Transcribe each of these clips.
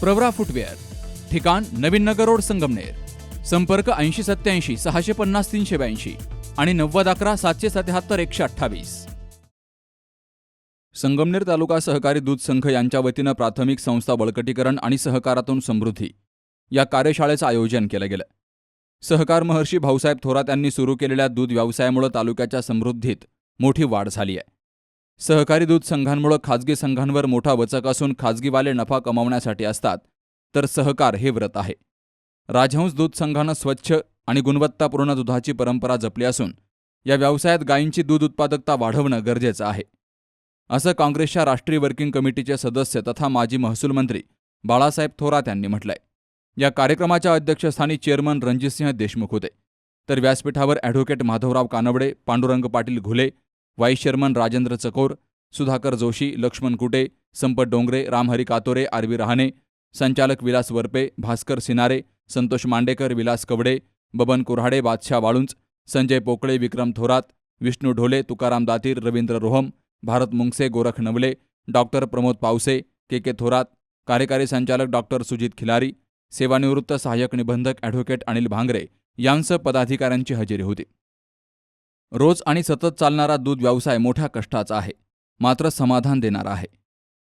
Pravara footwear ठिकाण नवीन नगर road Sangamner संपर्क ऐंशी सत्याऐंशी सहाशे पन्नास तीनशे ब्याऐंशी आणि नव्वद अकरा सातशे सत्याहत्तर एकशे अठ्ठावीस. संगमनेर तालुका सहकारी दूध संघ यांच्या वतीनं प्राथमिक संस्था बळकटीकरण आणि सहकारातून समृद्धी या कार्यशाळेचं आयोजन केलं गेलं. सहकार महर्षी भाऊसाहेब थोरात यांनी सुरू केलेल्या दूध व्यवसायामुळे तालुक्याच्या समृद्धीत मोठी वाढ झाली आहे. सहकारी दूध संघांमुळे खाजगी संघांवर मोठा वचक असून खाजगीवाले नफा कमावण्यासाठी असतात. तर सहकार हे व्रत आहे. राजहंस दूध संघानं स्वच्छ आणि गुणवत्तापूर्ण दुधाची परंपरा जपली असून या व्यवसायात गायींची दूध उत्पादकता वाढवणं गरजेचं आहे. असं काँग्रेसच्या राष्ट्रीय वर्किंग कमिटीचे सदस्य तथा माजी महसूल मंत्री बाळासाहेब थोरात यांनी म्हटलंय. या कार्यक्रमाच्या अध्यक्षस्थानी चेअरमन रणजितसिंह देशमुख होते. तर व्यासपीठावर advocate Madhavrao Kanwade Pandurang Patil Ghule vice chairman Rajendra Chakor Sudhakar Joshi Laxman Kute Sampat Dongre Ramhari Katore R V Rahane संचालक Vilas Varpe Bhaskar Sinare Santosh Mandekar Vilas Kawade Baban Kurhade Badshah Walunj Sanjay Pokale Vikram Thorat Vishnu Dhole Tukaram Datir Ravindra Roham Bharat Mungase Gorakh Navale doctor Pramod Pawase K K Thorat कार्यकारी संचालक doctor Sujit Khillari सेवानिवृत्त सहाय्यक निबंधक advocate Anil Bhangare यांसह पदाधिकाऱ्यांची हजेरी होती. रोज आणि सतत चालणारा दूध व्यवसाय मोठ्या कष्टाचा आहे. मात्र समाधान देणारा आहे.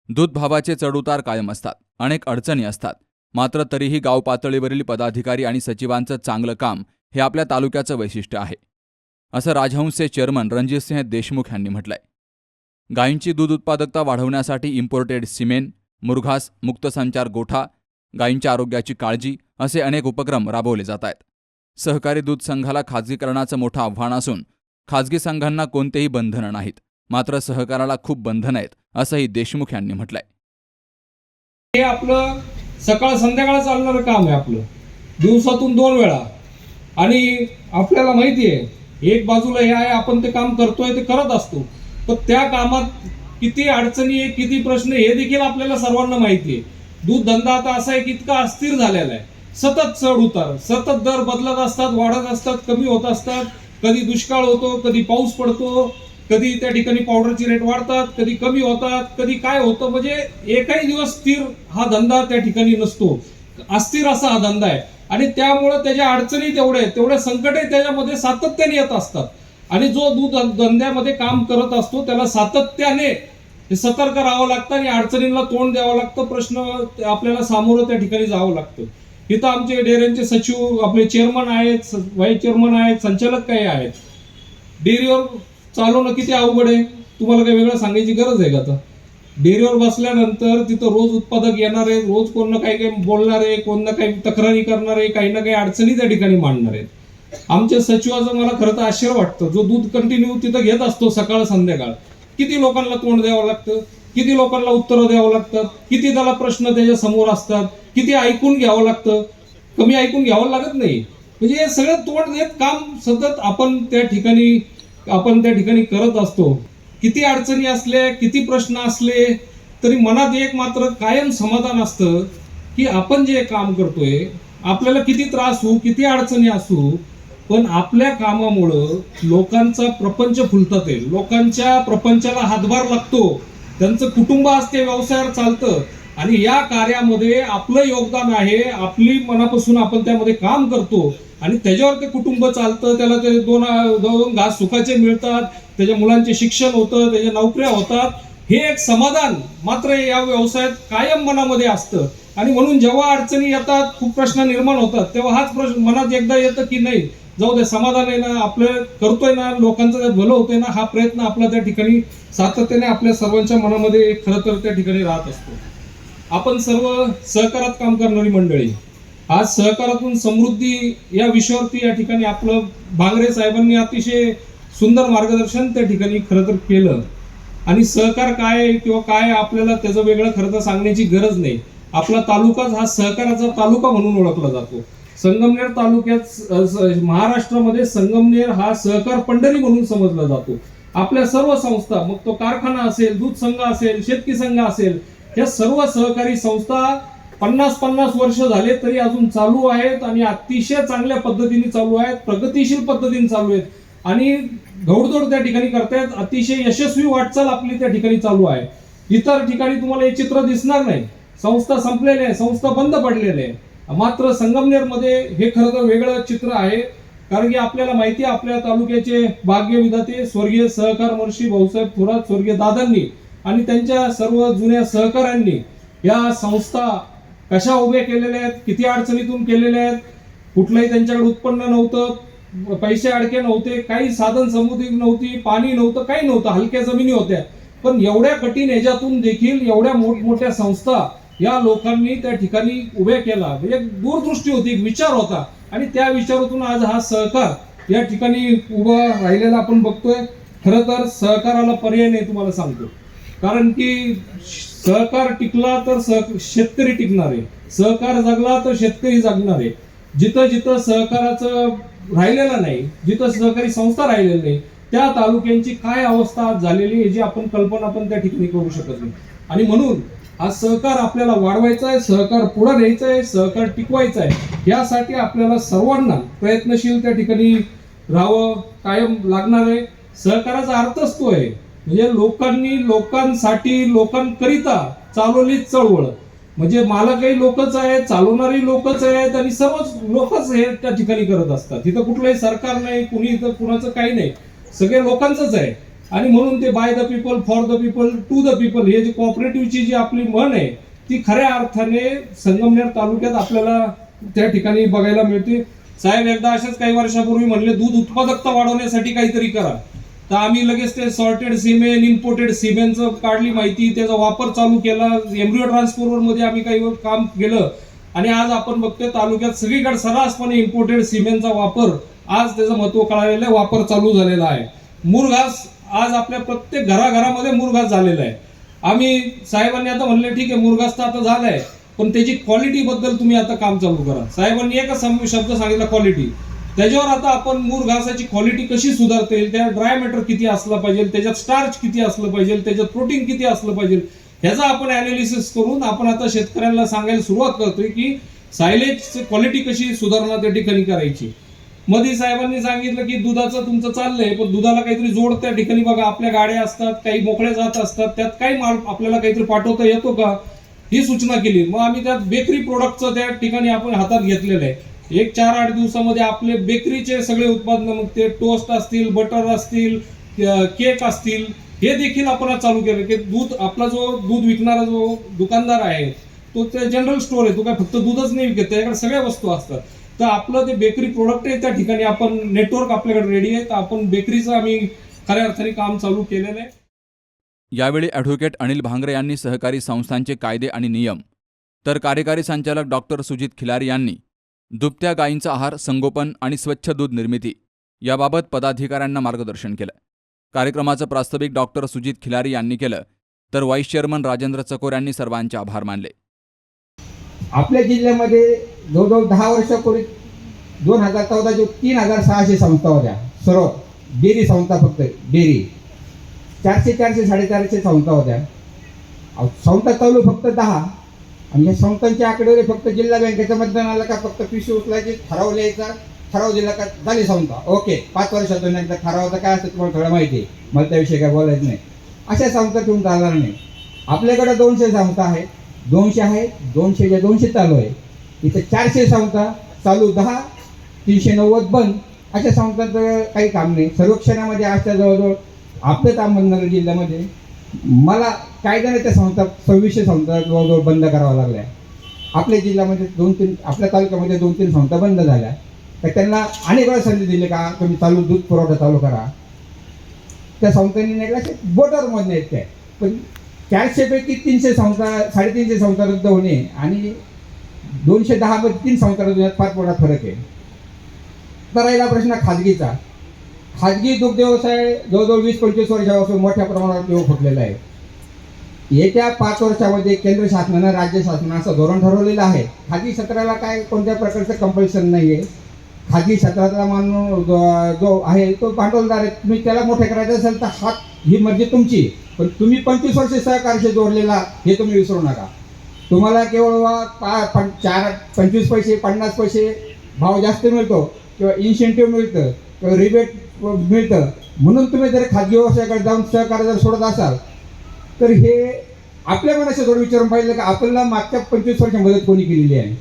दूध भावाचे चढउतार कायम असतात. अनेक अडचणी असतात. मात्र तरीही गाव पातळीवरील पदाधिकारी आणि सचिवांचं चांगलं काम हे आपल्या तालुक्याचं वैशिष्ट्य आहे. असं राजहंसचे चेअरमन रणजितसिंह देशमुख यांनी म्हटलंय. गायींची दूध उत्पादकता वाढवण्यासाठी इम्पोर्टेड सिमेंट मुरघास मुक्तसंचार गोठा गायींच्या आरोग्याची काळजी असे अनेक उपक्रम राबवले जात आहेत. सहकारी दूध संघाला खाजगीकरणाचं मोठं आव्हान असून खाजगी संघांना कोणतेही बंधनं नाहीत मात्र सहकाराला खूप बंधनं आहेत असंही देशमुख यांनी म्हटलंय. हे आपलं सकाळ संध्याकाळ चालणारं काम आहे आपलं. दिवसातून दोन वेळा. आणि आपल्याला माहिती आहे एक बाजूला हे आहे आपण ते काम करतोय ते करत असतो. पण त्या कामात किती अडचणी आहे किती प्रश्न आहे, हे देखील आपल्याला सर्वांना माहिती आहे दूध धंदा आता असा आहे की इतका अस्थिर झालेला आहे. सतत चढ उतार सतत दर बदलत असतात वाढत असतात कमी होत असतात. कधी दुष्काळ होतो कधी पाऊस पडतो कधी त्या ठिकाणी पावडरची रेट वाढतात कधी कमी होतात कधी काय होतं म्हणजे एकही दिवस स्थिर हा धंदा त्या ठिकाणी नसतो. अस्थिर असा हा धंदा आहे. आणि त्यामुळं त्याच्या अडचणी तेवढे आहेत. तेवढे संकटही त्याच्यामध्ये सातत्याने येत असतात. आणि जो दूध धंद्यामध्ये काम करत असतो त्याला सातत्याने सतर्क राहावं लागतं आणि अडचणींना तोंड द्यावं लागतं प्रश्न आपल्याला सामोरं त्या ठिकाणी जावं लागतं. इथं आमचे डेअऱ्यांचे सचिव आपले चेअरमन आहेत व्हाईस चेअरमन आहेत संचालक काही आहेत. डेअरीवर चालवणं किती अवघड आहे? तुम्हाला काही वेगळं सांगायची गरज आहे का आता? डेअरीवर बसल्यानंतर तिथं रोज उत्पादक येणार आहे रोज कोण ना काही काही बोलणार आहे कोण ना काही तक्रारी करणार आहे काही ना काही अडचणी त्या ठिकाणी मांडणार आहेत. आमच्या सचिवाचं मला खरं तर आश्चर्य वाटतं. जो दूध कंटिन्यू तिथं घेत असतो सकाळ संध्याकाळ किती लोकांना तोंड द्यावं लागतं? किती लोकांना उत्तरं द्यावं लागतात किती त्याला प्रश्न त्याच्यासमोर असतात? किती ऐकून घ्यावं लागतं? कमी ऐकून घ्यावं लागत नाही. म्हणजे हे सगळं तोंड देत काम सतत आपण त्या ठिकाणी आपण त्या ठिकाणी करत असतो. किती अडचणी असल्या किती प्रश्न असले तरी मनात एक मात्र कायम समाधान असतं की आपण जे काम करतोय आपल्याला किती त्रास होऊ किती अडचणी असू पण आपल्या कामामुळं लोकांचा प्रपंच फुलतात आहे लोकांच्या प्रपंचाला हातभार लागतो. त्यांचं कुटुंब असते व्यवसायावर चालतं. आणि या कार्यामध्ये आपलं योगदान आहे आपली मनापासून आपण त्यामध्ये काम करतो. आणि त्याच्यावर ते कुटुंब चालतं त्याला ते दोन दोन घास सुखाचे मिळतात त्याच्या मुलांचे शिक्षण होतं त्याच्या नोकऱ्या होतात. हे एक समाधान मात्र या व्यवसायात कायम मनामध्ये असतं. आणि म्हणून जेव्हा अडचणी येतात खूप प्रश्न निर्माण होतात तेव्हा हाच प्रश्न मनात एकदा येतं की नाही जाऊ दे समाधान आहे ना आपलं करतोय ना लोकांचं काय भलं होतंय ना हा प्रयत्न आपला त्या ठिकाणी सातत्याने आपल्या सर्वांच्या मनामध्ये खरं तर त्या ठिकाणी राहत असतो. आपण सर्व सहकारात काम करणारी मंडळी आज सहकारातून समृद्धी या विषयावरती या ठिकाणी आपलं भांगरे साहेबांनी अतिशय सुंदर मार्गदर्शन त्या ठिकाणी खरं तर केलं. आणि सहकार काय आहे किंवा काय आहे आपल्याला त्याचं वेगळं खरं तर सांगण्याची गरज नाही. आपला तालुकाच हा सहकाराचा तालुका म्हणून ओळखला जातो. संगमनेर तालुक्यात महाराष्ट्रामध्ये संगमनेर हा सहकार पंढरी म्हणून समजला जातो. आपल्या सर्व संस्था मग तो कारखाना असेल दूध संघ असेल शेतकी संघ असेल या सर्व सहकारी संस्था पन्नास पन्नास वर्ष झाले तरी अजून चालू आहेत आणि अतिशय चांगल्या पद्धतीने चालू आहेत प्रगतीशील पद्धतीने चालू आहेत. आणि घौडदौड त्या ठिकाणी करतायत अतिशय यशस्वी वाटचाल आपली त्या ठिकाणी चालू आहे. इतर ठिकाणी तुम्हाला हे चित्र दिसणार नाही. संस्था संपलेल्या आहे संस्था बंद पडलेल्या आहे. मात्र संगमनेरमध्ये हे खरं तर वेगळं चित्र आहे. कारण की आपल्याला माहिती आहे आपल्या तालुक्याचे भाग्य विधाते स्वर्गीय सहकार महर्षी भाऊसाहेब थोरात स्वर्गीय दादांनी आणि त्यांच्या सर्व जुन्या सहकाऱ्यांनी या संस्था कशा उभ्या केलेल्या आहेत किती अडचणीतून केलेल्या आहेत कुठलंही त्यांच्याकडे उत्पन्न नव्हतं पैसे अडके नव्हते काही साधन समृद्धी नव्हती पाणी नव्हतं काही नव्हतं हलक्या जमिनी होत्या. पण एवढ्या कठीण ह्याच्यातून देखील एवढ्या मोठमोठ्या संस्था या लोकांनी त्या ठिकाणी उभे केला. म्हणजे एक दूरदृष्टी होती एक विचार होता. आणि त्या विचारातून आज हा सहकार या ठिकाणी उभा राहिलेला आपण बघतोय. खरं तर सहकाराला पर्याय नाही तुम्हाला सांगतो. कारण की सहकार टिकला तर सह शेतकरी टिकणार. आहे सहकार जगला तर शेतकरी जगणार. आहे जिथं जिथं सहकाराचं राहिलेलं नाही जिथं सहकारी संस्था राहिलेली नाही त्या तालुक्यांची काय अवस्था झालेली आहे जी आपण कल्पना पण त्या ठिकाणी करू शकत नाही. आणि म्हणून हा सहकार आपल्याला वाढवायचा आहे सहकार पुढे न्यायचा आहे सहकार टिकवायचा आहे. यासाठी आपल्याला सर्वांना प्रयत्नशील त्या ठिकाणी राहावं कायम लागणार आहे. सहकाराचा अर्थच तो आहे. म्हणजे लोकांनी लोकांसाठी लोकांकरिता चालवली चळवळ. म्हणजे मालकही लोकच आहेत चालवणारी लोकच आहेत आणि सर्वच लोकच हे त्या ठिकाणी करत असतात. तिथं कुठलंही सरकार नाही कुणी इथं कुणाचं काही नाही. सगळे लोकांचंच आहे. आणि म्हणून ते by the people for the people to the people हे जे कॉपरेटिव्हची जी आपली म्हण आहे ती खऱ्या अर्थाने संगमनेर तालुक्यात आपल्याला त्या ठिकाणी बघायला मिळते. साहेब एकदा अशाच काही वर्षापूर्वी म्हणले दूध उत्पादकता वाढवण्यासाठी काहीतरी करा. तर आम्ही लगेच ते सॉर्टेड सिमेंट इम्पोर्टेड सिमेंटचं काढली माहिती त्याचा वापर चालू केला. एम्ब्रिओ ट्रान्सफॉर्मरमध्ये आम्ही काही काम केलं. आणि आज आपण बघतोय तालुक्यात सगळीकडे सर्रासपणे इम्पोर्टेड सिमेंटचा वापर आज त्याचं महत्त्व कळालेलं आहे वापर चालू झालेला आहे. मुरघास आज आपल्या प्रत्येक घराघरामध्ये मुरघास झालेला आहे. आम्ही साहेबांनी आता म्हणले ठीक आहे मुरघास तर आता झालाय पण त्याची क्वालिटी बद्दल तुम्ही आता काम चालू करा. साहेबांनी एकच शब्द सांगितला क्वालिटी त्याच्यावर आता आपण मूर घासाची क्वालिटी कशी सुधारता येईल त्या ड्राय मॅटर किती असलं पाहिजे त्याच्यात स्टार्च किती असलं पाहिजे त्याच्यात प्रोटीन किती असलं पाहिजे ह्याचा आपण अनालिसिस करून आपण आता शेतकऱ्यांना सांगायला सुरुवात करतोय की सायलेज क्वालिटी कशी सुधारणा त्या ठिकाणी करायची. मोदी साहेबांनी सांगितलं की दुधाचं तुमचं चाललंय पण दुधाला काहीतरी जोड त्या ठिकाणी बघा. आपल्या गाड्या असतात काही मोकळ्या जात असतात त्यात काही माल आपल्याला काहीतरी पाठवता येतो का? ही सूचना केली. मग आम्ही त्यात बेकरी प्रोडक्टचं त्या ठिकाणी आपण हातात घेतलेलं आहे. एक चार आठ दिवसामध्ये आपले बेकरीचे सगळे उत्पादन मग ते टोस्ट असतील बटर असतील केक असतील हे देखील आपण चालू केलं. की दूध आपला जो दूध विकणारा जो दुकानदार आहे तो ते जनरल स्टोर आहे. तो काय फक्त दूधच नाही विकत त्याच्याकडे सगळ्या वस्तू असतात. तर आपलं ते बेकरी प्रोडक्ट आहे त्या ठिकाणी आपण नेटवर्क आपल्याकडे रेडी आहे. तर आपण बेकरीचं आम्ही खऱ्या अर्थाने काम चालू केलेलं आहे. यावेळी ॲडव्होकेट अनिल भांगरे यांनी सहकारी संस्थांचे कायदे आणि नियम तर कार्यकारी संचालक डॉक्टर सुजित खिलारी यांनी दुभत्या गायींचा आहार संगोपन आणि स्वच्छ दूध निर्मिती याबाबत पदाधिकाऱ्यांना मार्गदर्शन केलं. कार्यक्रमाचं प्रास्ताविक डॉक्टर सुजित खिलारी यांनी केलं तर व्हाईस चेअरमन राजेंद्र चकोर यांनी सर्वांचे आभार मानले. आपल्या जिल्ह्यामध्ये जवळजवळ दहा वर्षापूर्वी दोन हजार चौदाचे तीन हजार सहाशे संस्था होत्या. सर्व डेअरी संस्था फक्त डेअरी. चारशे चारशे साडेचारशे संस्था होत्या. संस्था चालू फक्त दहा. आणि या संस्थांच्या आकडेवारी फक्त जिल्हा बँकेच्या मतदान आलं का फक्त पिशवी उचलायची ठराव लिहायचा? ठराव दिला का? झाली संस्था. ओके पाच वर्षातून एकदा ठरावाचं काय असतं तुम्हाला थोडं माहिती आहे. मला त्याविषयी काय बोलायचं नाही. अशा संस्था ठेवून चालणार नाही. आपल्याकडे दोनशे संस्था आहेत. दोनशे आहेत दोनशेच्या दोनशे चालू आहे. इथं चारशे संस्था चालू दहा तीनशे नव्वद बंद. अशा संस्थांचं काही काम नाही. सर्वेक्षणामध्ये आजच्या जवळजवळ आपल्या अहमदनगर जिल्ह्यामध्ये. मला काय जण त्या संस्था सव्वीसशे संस्था जवळजवळ बंद कराव्या लागल्या. आपल्या जिल्ह्यामध्ये दोन तीन आपल्या तालुक्यामध्ये दोन तीन संस्था बंद झाल्या. तर त्यांना अनेक वेळा संधी दिली का तुम्ही चालू दूध पुरवठा चालू करा. त्या संस्थांनी नाही का बोटावरमधले आहेत काय पण चारशेपैकी तीनशे संस्था साडेतीनशे संस्था रद्द होणे आणि दोनशे दहामध्ये तीन संस्था रद्द होण्यात फार मोठा फरक आहे. तर राहिला प्रश्न खाजगीचा. खाजगी दुग्ध व्यवसाय जवळजवळ वीस पंचवीस वर्षापासून मोठ्या प्रमाणात योग फुटलेला आहे. येत्या पाच वर्षामध्ये केंद्र शासनानं राज्य शासनानं असं धोरण ठरवलेलं आहे. खाजगी क्षेत्राला काय कोणत्या प्रकारचं कंपल्शन नाही आहे खाजगी क्षेत्रातला माणूस जो- जो आहे तो भांडवलदार आहे. तुम्ही त्याला मोठे करायचं असेल तर हात ही मर्जी तुमची. पण तुम्ही पंचवीस वर्ष सहकारशी जोडलेला हे तुम्ही विसरू नका. तुम्हाला केवळ बा पा पण चार पंचवीस पैसे पन्नास पैसे भाव जास्त मिळतो किंवा इन्सेंटिव्ह मिळतं किंवा रिबेट मिळतं. म्हणून तुम्ही जर खाजगी व्यवसायाकडे जाऊन सहकार्य जर सोडत असाल तर हे आपल्या मनाशी थोडं विचारून पाहिजे का आपल्याला मागच्या पंचवीस वर्ष मदत कोणी केलेली आहे?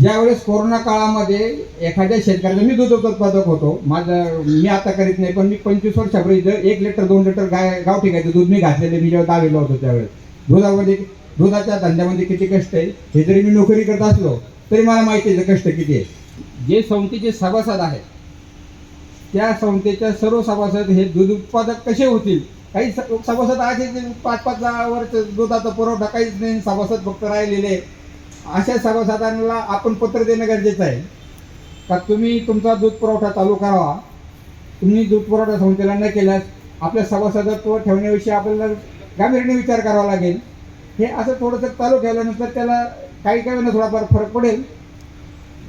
ज्यावेळेस कोरोना काळामध्ये एखाद्या शेतकऱ्याचा मी दूध उत्पादक होतो माझं मी आता करीत नाही पण मी पंचवीस वर्षापूर्वी जर एक लिटर दोन लिटर गाय गावठी गायचं दूध मी घातलेलं मी जेव्हा दावेलो होतो त्यावेळेस. दुधामध्ये दुधाच्या धंद्यामध्ये किती कष्ट आहे हे जरी मी नोकरी करत असलो तरी मला माहिती आहे कष्ट किती आहे. जे संस्थेचे सभासद आहेत त्या संस्थेच्या सर्व सभासद हे दूध उत्पादक कसे होतील? काही स- सभासद आहे पाच पाच वर्ष दुधाचा पुरवठा काहीच नाही सभासद फक्त राहिलेले अशा सभासदांना आपण पत्र देणं गरजेचं आहे. का तुम्ही तुमचा दूध पुरवठा चालू करावा तुम्ही दूध पुरवठा संस्थेला न केल्यास आपल्या सभासदत्व ठेवण्याविषयी आपल्याला गांभीर्याने विचार करावा लागेल. हे असं थोडंसं चालू ठेवल्यानंतर त्याला काही काही वेळेला थोडाफार फरक पडेल.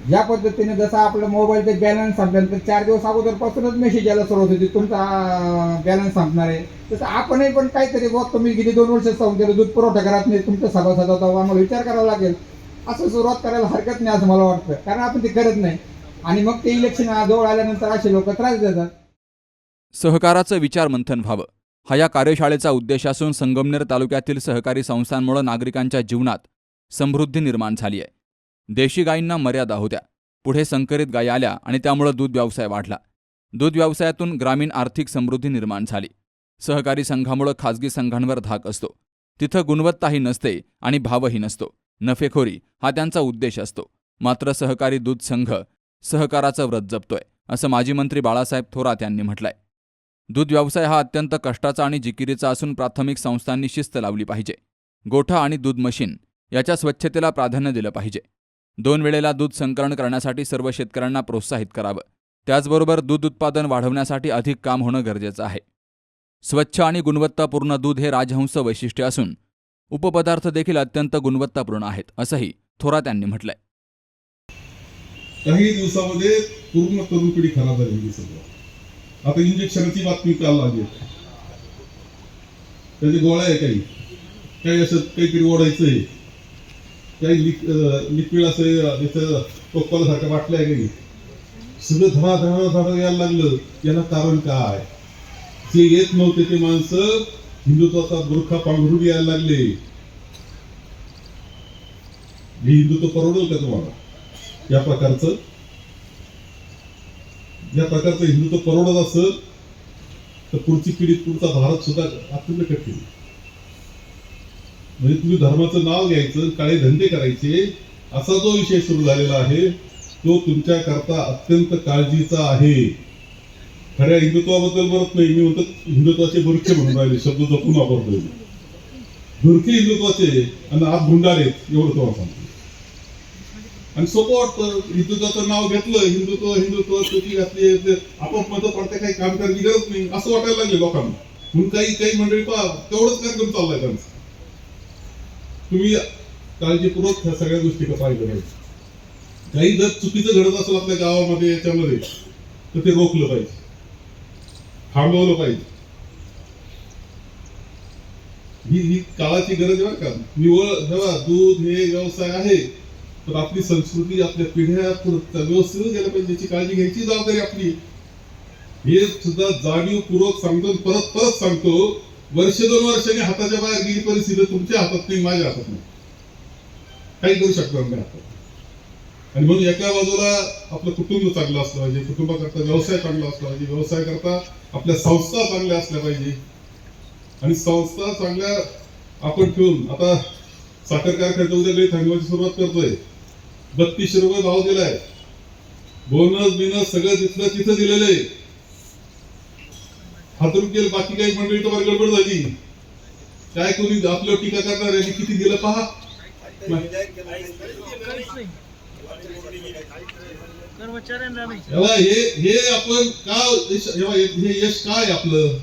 ज्या पद्धतीने जसं आपलं मोबाईलचे बॅलन्स संपल्यानंतर चार दिवस अगोदरपासूनच मेसेज यायला सुरुवात होती. तुमचा बॅलन्स संपणार आहे. तसं आपणही पण काहीतरी बघ तुम्ही किती दोन वर्ष संस्थेला दूध पुरवठा करत नाही. तुमच्या सभासदाचा आम्हाला विचार करावा लागेल. असं सुरुवात करायला हरकत नाही असं मला वाटतं. कारण आपण ते करत नाही. आणि मग ते इलेक्शन जवळ आल्यानंतर असे लोक त्रास देतात. सहकाराचं विचारमंथन व्हावं. हा या कार्यशाळेचा उद्देश असून संगमनेर तालुक्यातील सहकारी संस्थांमुळे नागरिकांच्या जीवनात समृद्धी निर्माण झाली आहे. देशी गायींना मर्यादा होत्या. पुढे संकरित गायी आल्या आणि त्यामुळं दूध व्यवसाय वाढला. दूध व्यवसायातून ग्रामीण आर्थिक समृद्धी निर्माण झाली. सहकारी संघामुळं खाजगी संघांवर धाक असतो. तिथं गुणवत्ताही नसते आणि भावही नसतो. नफेखोरी हा त्यांचा उद्देश असतो. मात्र सहकारी दूध संघ सहकाराचं व्रत जपतोय असं माजी मंत्री बाळासाहेब थोरात यांनी म्हटलंय. दूध व्यवसाय हा अत्यंत कष्टाचा आणि जिकिरीचा असून प्राथमिक संस्थांनी शिस्त लावली पाहिजे. गोठा आणि दूध मशीन याच्या स्वच्छतेला प्राधान्य दिलं पाहिजे. दोन वेळेला दूध संकलन करण्यासाठी सर्व शेतकऱ्यांना प्रोत्साहित करावं. त्याचबरोबर दूध उत्पादन वाढवण्यासाठी अधिक काम होणं गरजेचं आहे. स्वच्छ आणि गुणवत्तापूर्ण दूध हे राजहंस वैशिष्ट्य असून उपपदार्थ देखील अत्यंत गुणवत्तापूर्ण आहेत असंही थोरात यांनी म्हटलंय. काही दिवसामध्ये पूर्ण तरुण पिढी खराब झालेली सगळं. आता इंजेक्शनची बातमी काल आली आहे. त्याचे गोळ्या आहे काही. काही असं काहीतरी ओढायचंय. काही लिक लिक्विड असं याचं सारख्या बाटल्या आहे काही. सगळं धडा धडा धडा यायला लागलं. याला कारण काय? जे येत नव्हते ते माणसं हिंदुत्वाचा बुरखा पांघरून यायला लागले. हे हिंदुत्व परवडेल का तुम्हाला? या प्रकारचं? या प्रकारचं हिंदुत्व परवडत असेल तर पुढची पिढी पुढचा भारत सुद्धा अत्यंत कठीण म्हणजे तुम्ही धर्माचं नाव घ्यायचं काळे धंदे करायचे असा जो विषय सुरू झालेला आहे तो तुमच्या करता अत्यंत काळजीचा आहे. खऱ्या हिंदुत्वाबद्दल बरत नाही. मी म्हणतो हिंदुत्वाचे बुरखे म्हणून राहिले. शब्द जपून वापरतोय. मी. बुरखे हिंदुत्वाचे आणि आज गुंडाळे एवढं तुम्हाला सांगतो आणि सोपं वाटतं हिंदुत्वाचं नाव घेतलं हिंदुत्व हिंदुत्व शेती घातली ते आपोआप पडते काही काम करायची गरज नाही. असं वाटायला लागले लोकांना. म्हणून काही काही मंडळी पहा तेवढंच कार्यक्रम चाललाय त्यांचा. तुम्ही काळजीपूर्वक ह्या सगळ्या गोष्टी पाहिलं पाहिजे काही जर चुकीचं घडत असेल आपल्या गावामध्ये याच्यामध्ये तर ते रोखलं पाहिजे. थांबवलं पाहिजे. ही ही काळाची गरज आहे का. निवळ जेव्हा दूध हे व्यवसाय आहे तर आपली संस्कृती आपल्या पिढ्या व्यवस्थित गेल्या पाहिजे याची काळजी घ्यायची जबाबदारी आपली. हे सुद्धा जाणीवपूर्वक सांगतो परत परत सांगतो वर्ष दोन वर्षांनी हाताच्या बाहेर गेली परिस्थिती तुमच्या हातात नाही माझ्या हातात नाही. काही करू शकतो नाही हातात आणि म्हणून एका बाजूला आपलं कुटुंब चांगलं असलं पाहिजे कुटुंबाकरता व्यवसाय चांगला असला पाहिजे व्यवसाय करता आपल्या संस्था चांगल्या असल्या पाहिजे. आणि संस्था चांगल्या आपण ठेवून आता साखर कारखान्याच्या उद्या काही थांबवायची सुरुवात करतोय. बत्तीसशे रुपये भाव दिलाय. बोनस बिनस सगळं तिथलं तिथं दिलेलं आहे. हातरून केलं बाकी काही मंडळी तर गडबड झाली. काय कोणी आपलं टीका करणार यांनी किती दिलं पहा. हे हे आपण का यश- हे यश काय आपलं?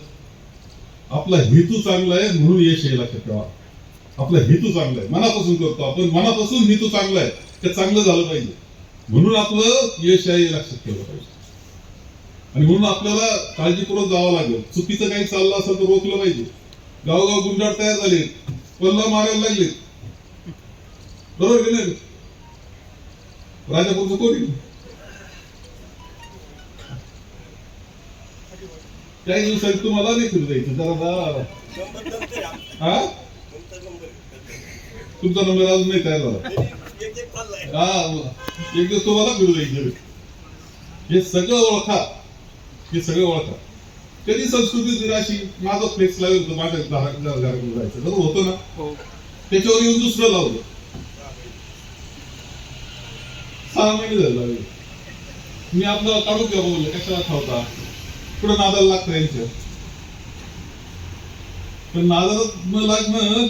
आपला हेतू चांगला आहे म्हणून यश आहे लक्षात ठेवा आपला हेतू चांगला आहे. मनापासून करतो आपण. मनापासून हेतू चांगला आहे. ते चांगलं झालं पाहिजे. म्हणून आपलं यश आहे हे लक्षात ठेवलं पाहिजे. आणि म्हणून आपल्याला काळजीपूर्वक जावं लागेल. चुकीचं काही चाललं असेल तर रोखलं पाहिजे. गावगाव गुंडाळ तयार झाले पल्ला मारायला लागले बरोबर की नाही? राजापूरचं कोणी काही दिवसात तुम्हाला नाही फिरू द्यायचं जरा जा हा तुमचा नंबर अजून नाही तयार झाला हा एक दिवस तुम्हाला फिरू द्यायचं हे सगळं ओळखा हे सगळं ओळखा कधी संस्कृती जर अशी माझा फ्लेक्स लागेल होतं माझ्या घरा- घरा- जायचं बरोबर होतं ना त्याच्यावर येऊन दुसरं लावलं सहा महिने झाले. मी आपलं काढून घ्या बोलले कशाला खावता पुढे नादाला लागतं यांच्या पण नादाला लागणं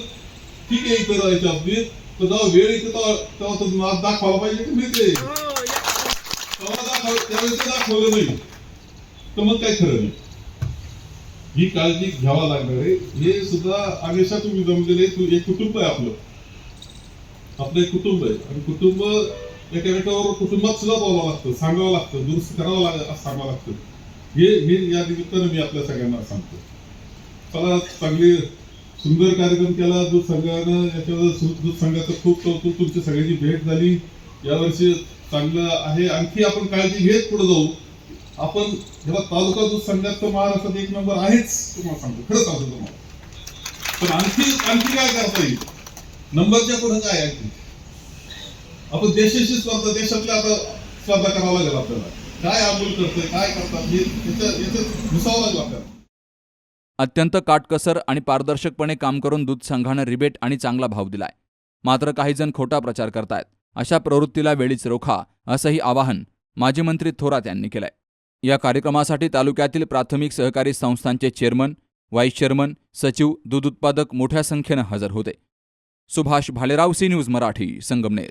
ठीक आहे इथं राहायच्या बाबतीत पण जेव्हा वेळ येते तेव्हा तो नाद दाखवायला पाहिजे की मिळते तेव्हा दाखव त्यावेळेस ते दाखवलं नाही. तर मग काय खरं नाही. ही काळजी घ्यावा लागणार आहे. हे सुद्धा अनेशा तुम्ही जमलेले एक कुटुंब आहे आपलं. आपलं एक कुटुंब आहे. आणि कुटुंब एकामेकावर कुटुंबात सुद्धा बोलावं लागतं सांगावं लागतं दुरुस्त करावं लाग सांगावं लागतं. हे हे या निमित्तानं मी आपल्या सगळ्यांना सांगतो. चला चांगली सुंदर कार्यक्रम केला दूध संघानं याच्यावर दूध संघाचं खूप कौतुक तुमची सगळ्यांची भेट झाली. यावर्षी चांगलं आहे. आणखी आपण काळजी घेत पुढे जाऊ. आपण जेव्हा तालुका दूध संघात तर महाराष्ट्रात एक नंबर आहेच तुम्हाला सांगतो. खरंच सांगतो तुम्हाला. पण आणखी आणखी काय करता येईल? नंबरच्या पुढे काय आहे आणखी? आपण देशाशी स्पर्धा देशातल्या आता स्पर्धा करावं लागेल आपल्याला. काय अमोल करतोय काय करतात हे घुसावं लागेल आपल्याला. अत्यंत काटकसर आणि पारदर्शकपणे काम करून दूध संघानं रिबेट आणि चांगला भाव दिलाय. मात्र काही जण खोटा प्रचार करतायत. अशा प्रवृत्तीला वेळीच रोखा असंही आवाहन माजी मंत्री थोरात यांनी केलंय. या कार्यक्रमासाठी तालुक्यातील प्राथमिक सहकारी संस्थांचे चेअरमन व्हाईस चेअरमन सचिव दूध उत्पादक मोठ्या संख्येनं हजर होते. Subhash Bhalerao C News Marathi Sangamner.